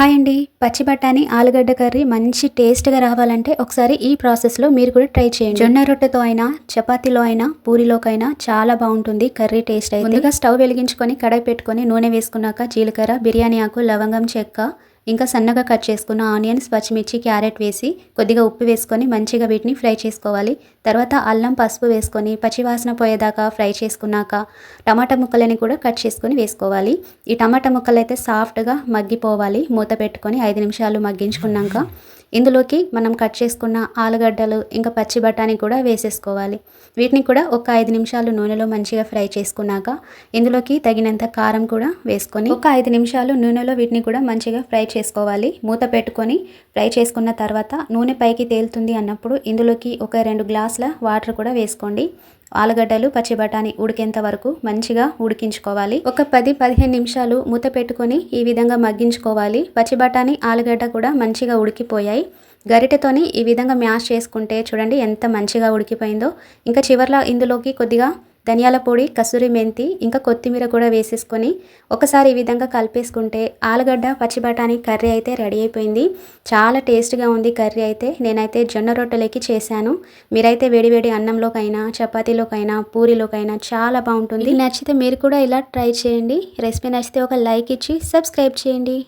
Hi అండి. పచ్చి బఠానీ ఆలుగడ్డ కర్రీ మంచి టేస్ట్గా రావాలంటే ఒకసారి ఈ ప్రాసెస్లో మీరు కూడా ట్రై చేయండి. జొన్న రొట్టెతో అయినా చపాతీలో అయినా పూరిలోకైనా చాలా బాగుంటుంది కర్రీ టేస్ట్ అయితే. ముందుగా స్టవ్ వెలిగించుకొని కడాయి పెట్టుకొని నూనె వేసుకున్నాక జీలకర్ర బిర్యానీ ఆకు లవంగం చెక్క ఇంకా సన్నగా కట్ చేసుకున్న ఆనియన్స్ పచ్చిమిర్చి క్యారెట్ వేసి కొద్దిగా ఉప్పు వేసుకొని మంచిగా వీటిని ఫ్రై చేసుకోవాలి. తర్వాత అల్లం పసుపు వేసుకొని పచ్చివాసన పోయేదాకా ఫ్రై చేసుకున్నాక టమాటా ముక్కలని కూడా కట్ చేసుకొని వేసుకోవాలి. ఈ టమాటా ముక్కలు అయితే సాఫ్ట్గా మగ్గిపోవాలి. మూత పెట్టుకొని ఐదు నిమిషాలు మగ్గించుకున్నాక ఇందులోకి మనం కట్ చేసుకున్న ఆలుగడ్డలు ఇంకా పచ్చి బఠానీ కూడా వేసేసుకోవాలి. వీటిని కూడా ఒక ఐదు నిమిషాలు నూనెలో మంచిగా ఫ్రై చేసుకున్నాక ఇందులోకి తగినంత కారం కూడా వేసుకొని ఒక ఐదు నిమిషాలు నూనెలో వీటిని కూడా మంచిగా ఫ్రై చేసుకోవాలి. మూత పెట్టుకొని ఫ్రై చేసుకున్న తర్వాత నూనె పైకి తేలుతుంది అన్నప్పుడు ఇందులోకి ఒక రెండు గ్లాసుల వాటర్ కూడా వేసుకోండి. ఆలుగడ్డలు పచ్చి బఠానీ ఉడికేంత వరకు మంచిగా ఉడికించుకోవాలి. ఒక పది పదిహేను నిమిషాలు మూత పెట్టుకొని ఈ విధంగా మగ్గించుకోవాలి. పచ్చి బఠానీ ఆలుగడ్డ కూడా మంచిగా ఉడికిపోయాయి. గరిటెతోని ఈ విధంగా మ్యాష్ చేసుకుంటే చూడండి ఎంత మంచిగా ఉడికిపోయిందో. ఇంకా చివర్లో ఇందులోకి కొద్దిగా ధనియాల పొడి కసూరి మెంతి ఇంకా కొత్తిమీర కూడా వేసేసుకొని ఒకసారి ఈ విధంగా కలిపేసుకుంటే ఆలుగడ్డ పచ్చి బఠానీ కర్రీ అయితే రెడీ అయిపోయింది. చాలా టేస్ట్గా ఉంది కర్రీ అయితే. నేనైతే జొన్న రొట్టెలకి చేశాను. మీరైతే వేడివేడి అన్నంలోకైనా చపాతీలోకైనా పూరిలోకైనా చాలా బాగుంటుంది. నచ్చితే మీరు కూడా ఇలా ట్రై చేయండి. రెసిపీ నచ్చితే ఒక లైక్ ఇచ్చి సబ్స్క్రైబ్ చేయండి.